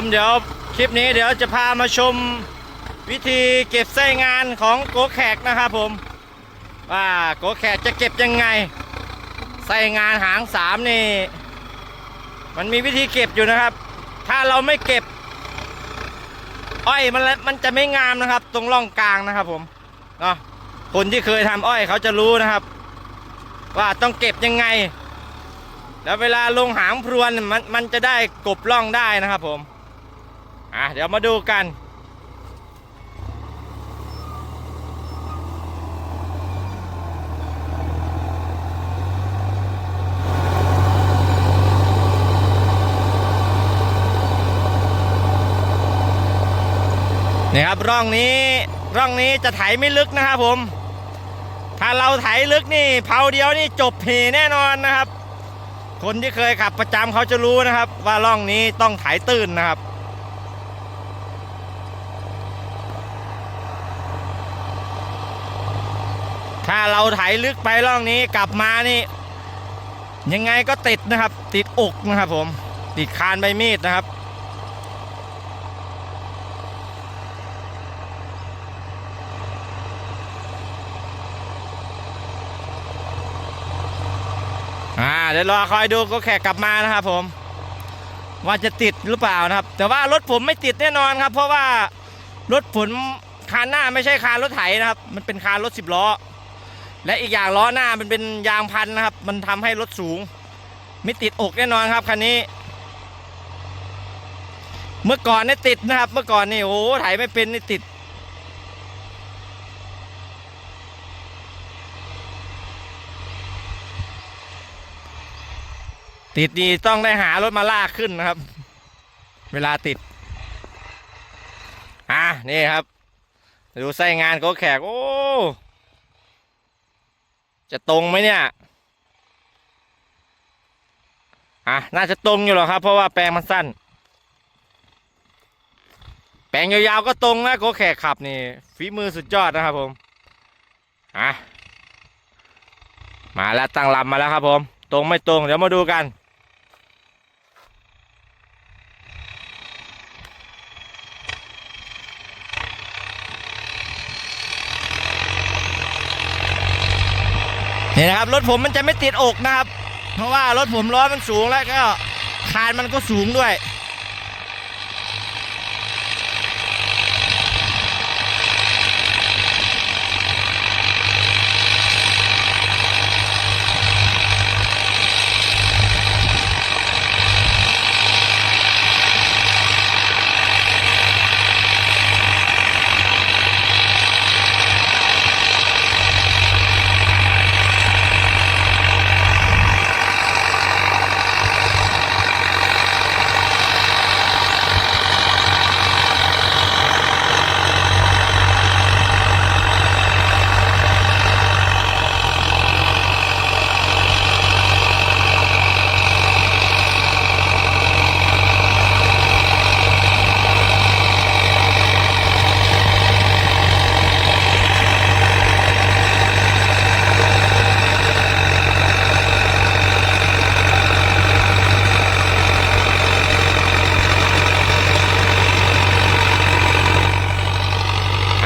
มเดี๋ยวคลิปนี้เดี๋ยวจะพามาชมวิธีเก็บไส้งานของโกแขกนะครับผม ว่าโกแขกจะเก็บยังไง ไส้งานหางสามนี่ มันมีวิธีเก็บอยู่นะครับ ถ้าเราไม่เก็บ อ้อยมันมันจะไม่งามนะครับ ตรงร่องกลางนะครับผมเนาะคนที่เคยทำอ้อยเขาจะรู้นะครับ ว่าต้องเก็บยังไง แล้วเวลาลงหางพรวนมันมันจะได้กบร่องได้นะครับผม อะเดี๋ยวมาดูกัน นี่ครับร่องนี้ร่องนี้จะไถไม่ลึกนะครับผม ถ้าเราไถลึกนี่เผาเดียวนี่จบเพแน่นอนนะครับ คนที่เคยขับประจำเขาจะรู้นะครับ ว่าร่องนี้ต้องไถตื้นนะครับ ถ้าเราไถลึกไปร่องนี้กลับมานี่ ยังไงก็ติดนะครับ ติดอกนะครับผม ติดคานใบมีดนะครับอ่าเดี๋ยวรอคอยดูก็แขกกลับมานะครับผม ว่าจะติดหรือเปล่านะครับ แต่ว่ารถผมไม่ติดแน่นอนครับ เพราะว่ารถผมคานหน้าไม่ใช่คานรถไถนะครับ มันเป็นคานรถสิบล้อ และอีกอย่างล้อหน้ามันเป็นยางพันนะครับ มันทำให้รถสูง ไม่ติดอกแน่นอนครับคันนี้ เมื่อก่อนเนี่ยติดนะครับ เมื่อก่อนนี่โอ้โหไถไม่เป็นนี่ติด ติดดีต้องได้หารถมาลากขึ้นนะครับ เวลาติด อะนี่ครับ ดูไส้งานเขาแขกโอ้ จะตรงไหมเนี่ยอะน่าจะตรงอยู่หรอครับ เพราะว่าแปลงมันสั้น แปลงยาวๆก็ตรงนะโกแขกขับนี่ฝีมือสุดยอดนะครับผมอะมาแล้วตั้งลำมาแล้วครับผม ตรงไม่ตรง เดี๋ยวมาดูกัน นี่นะครับรถผมมันจะไม่ติดอกนะครับ เพราะว่ารถผมล้อมันสูงแล้วก็คานมันก็สูงด้วย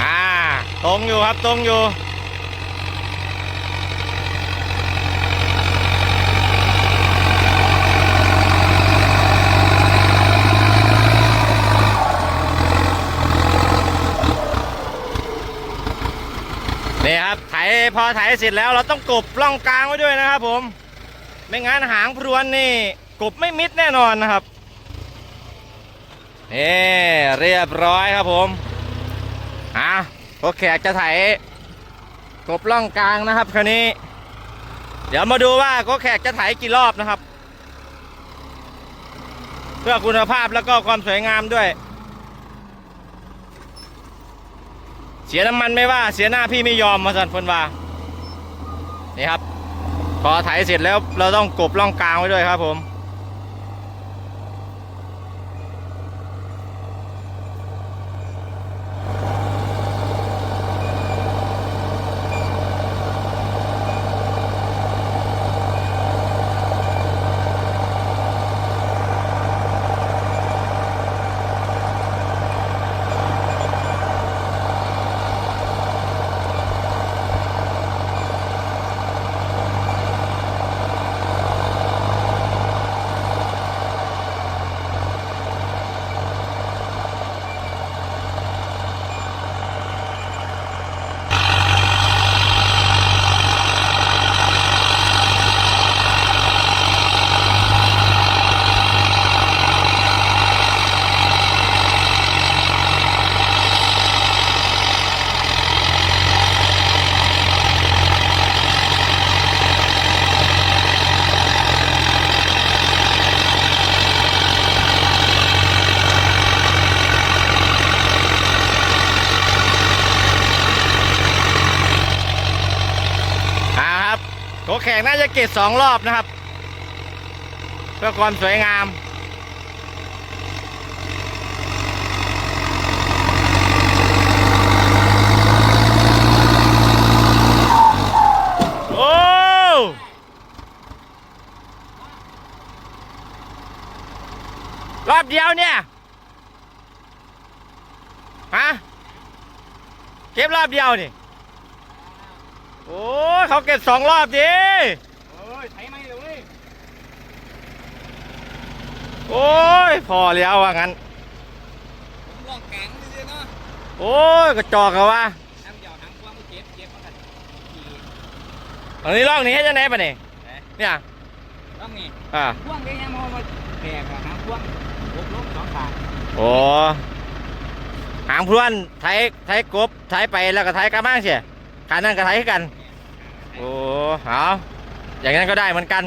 อ่า ต รงอยู่ครับตรงอยู่นี่ครับไถพอไถเสร็จแล้วเราต้องกบร่องกลางไว้ด้วยนะครับผม ไม่งั้นหางพรวนนี่ กบไม่มิดแน่นอนนะครับนี่เรียบร้อยครับผมอะ ก็แขกจะไถกบล่องกลางนะครับคราวนี้ เดี๋ยวมาดูว่าก็แขกจะไถกี่รอบนะครับ เพื่อคุณภาพแล้วก็ความสวยงามด้วย เสียน้ำมันไม่ว่าเสียหน้าพี่ไม่ยอมมาสันพนว่านี่ครับพอไถเสร็จแล้วเราต้องกบล่องกลางไว้ด้วยครับผม กน่าจะเก็บสองรอบนะครับ เพื่อความสวยงามโอ้รอบเดียวเนี่ย ฮะ เก็บรอบเดียวนี่ โอ้ยเขาเก็บสองรอบดิโอ้ยไถไม่เลยเว้ยโอ้ยพอแล้วว่างั้นผมลองแกงดิเนาะโอ้ยกระจอกกันวะทำเดี่ยวทำความเจ็บเจ็บมากันขี่อันนี้ร่องนี้ให้จะไหนปะเนี่ยเนี่ยต้องนี่อ่าพ่วงได้ยังมองมาแบกอะหางพ่วงบกลงสองขาโอ้หางพรวนไทยไทยกบไทยไปแล้วก็ไทยกระมังเสีย ขานั่งก็ไทยกัน โอ้เอาอย่างนั้นก็ได้เหมือนกัน